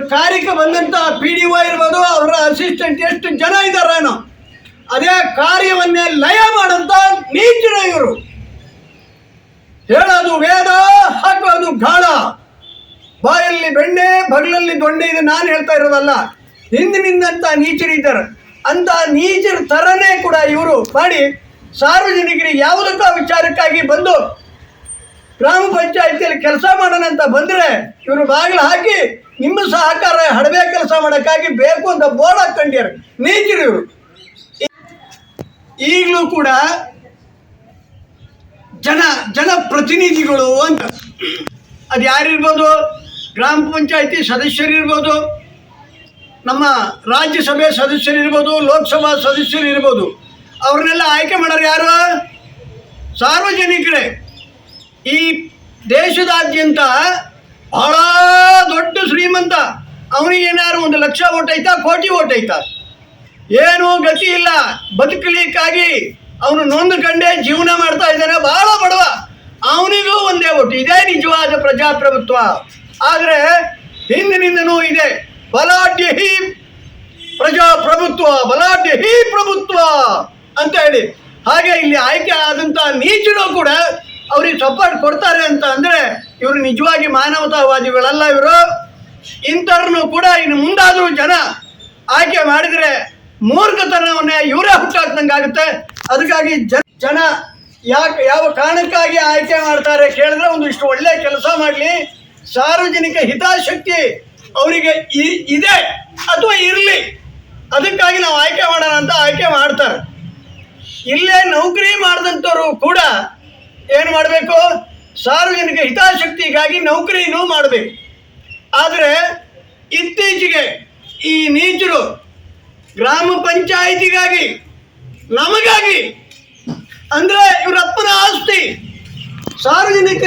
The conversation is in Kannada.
ಕಾರ್ಯಕ್ಕೆ ಬಂದಂತ ಪಿ ಡಿ ಒ ಇರ್ಬೋದು, ಅವರ ಅಸಿಸ್ಟೆಂಟ್ ಎಷ್ಟು ಜನ ಇದ್ದಾರೇನೋ ಅದೇ ಕಾರ್ಯವನ್ನೇ ಲಯ ಮಾಡಂತ ನೀಚಿನ ಇವರು. ಹೇಳೋದು ವೇದ, ಹಾಕೋದು ಗಾಳ. ಬಾಯಲ್ಲಿ ಬೆಣ್ಣೆ, ಬಗಲಲ್ಲಿ ದೊಣ್ಣೆ, ಇದು ನಾನು ಹೇಳ್ತಾ ಇರೋದಲ್ಲ. ಹಿಂದಿನಿಂದಂತ ನೀಚರಿದ್ದಾರೆ. ಅಂತ ನೀಚರ ತರನೇ ಕೂಡ ಇವರು ಮಾಡಿ ಸಾರ್ವಜನಿಕರಿಗೆ ಯಾವುದಕ್ಕೋ ವಿಚಾರಕ್ಕಾಗಿ ಬಂದು ಗ್ರಾಮ ಪಂಚಾಯತಿಯಲ್ಲಿ ಕೆಲಸ ಮಾಡೋಣ ಅಂತ ಬಂದರೆ ಇವರು ಬಾಗಿಲು ಹಾಕಿ ನಿಮ್ಮ ಸಹಕಾರ ಹಡವೆ ಕೆಲಸ ಮಾಡೋಕ್ಕಾಗಿ ಬೇಕು ಅಂತ ಬೋರ್ಡ್ ಹಾಕೊಂಡಿದ್ದಾರೆ ನೀಚರು ಇವರು. ಈಗಲೂ ಕೂಡ ಜನ ಜನಪ್ರತಿನಿಧಿಗಳು ಅಂತ. ಅದು ಯಾರಿರ್ಬೋದು? ಗ್ರಾಮ ಪಂಚಾಯತಿ ಸದಸ್ಯರಿರ್ಬೋದು, ನಮ್ಮ ರಾಜ್ಯಸಭೆ ಸದಸ್ಯರಿರ್ಬೋದು, ಲೋಕಸಭಾ ಸದಸ್ಯರಿರ್ಬೋದು. ಅವ್ರನ್ನೆಲ್ಲ ಆಯ್ಕೆ ಮಾಡೋರು ಯಾರು? ಸಾರ್ವಜನಿಕರೇ. ಈ ದೇಶದಾದ್ಯಂತ ಬಹಳ ದೊಡ್ಡ ಶ್ರೀಮಂತ ಅವನಿಗೇನಾದ್ರು ಒಂದು ಲಕ್ಷ ಓಟ್ ಐತಾ ಕೋಟಿ ಓಟ್ ಐತಾ ಏನೂ ಗತಿ ಇಲ್ಲ. ಬದುಕಲಿಕ್ಕಾಗಿ ಅವನು ನೊಂದುಕೊಂಡೇ ಜೀವನ ಮಾಡ್ತಾ ಇದ್ದಾನೆ, ಬಹಳ ಬಡವ. ಅವನಿಗೂ ಒಂದೇ ಓಟು ಇದೇ ನಿಜವಾದ ಪ್ರಜಾಪ್ರಭುತ್ವ. ಆದರೆ ಹಿಂದಿನಿಂದನೂ ಇದೆ. ಬಲಾಢ್ಯ ಹಿ ಪ್ರಜಾಪ್ರಭುತ್ವ, ಬಲಾಢ್ಯ ಹಿ ಪ್ರಭುತ್ವ ಅಂತ ಹೇಳಿ. ಹಾಗೆ ಇಲ್ಲಿ ಆಯ್ಕೆ ಆದಂಥ ನೀಚರು ಕೂಡ ಅವ್ರಿಗೆ ಸಪೋರ್ಟ್ ಕೊಡ್ತಾರೆ ಅಂತ ಅಂದರೆ ಇವರು ನಿಜವಾಗಿ ಮಾನವತಾವಾದಿಗಳಲ್ಲ ಇವರು. ಇಂಥವ್ರನ್ನು ಕೂಡ ಇನ್ನು ಮುಂದಾದರೂ ಜನ ಆಯ್ಕೆ ಮಾಡಿದರೆ ಮೂರ್ಖತನವನ್ನೇ ಇವರೇ ಹುಟ್ಟಾಕ್ದಂಗಾಗುತ್ತೆ ಅದಕ್ಕಾಗಿ ಜನ ಜನ ಯಾಕೆ, ಯಾವ ಕಾರಣಕ್ಕಾಗಿ ಆಯ್ಕೆ ಮಾಡ್ತಾರೆ ಕೇಳಿದ್ರೆ ಒಂದು ಇಷ್ಟು ಒಳ್ಳೆ ಕೆಲಸ ಮಾಡಲಿ. ಸಾರ್ವಜನಿಕ ಹಿತಾಸಕ್ತಿ ಅವರಿಗೆ ಇದೆ ಅಥವಾ ಇರಲಿ. ಅದಕ್ಕಾಗಿ ನಾವು ಆಯ್ಕೆ ಮಾಡೋಣ ಅಂತ ಆಯ್ಕೆ ಮಾಡ್ತಾರೆ. ಇಲ್ಲೇ ನೌಕರಿ ಮಾಡಿದಂಥವ್ರು ಕೂಡ ಏನು ಮಾಡಬೇಕು? ಸಾರ್ವಜನಿಕ ಹಿತಾಸಕ್ತಿಗಾಗಿ ನೌಕರಿನೂ ಮಾಡಬೇಕು. ಆದರೆ ಇತ್ತೀಚೆಗೆ ಈ ನೀಚರು ಗ್ರಾಮ ಪಂಚಾಯಿತಿಗಾಗಿ ನಮಗಾಗಿ ಅಂದರೆ ಇವರಪ್ಪನ ಆಸ್ತಿ ಸಾರ್ವಜನಿಕ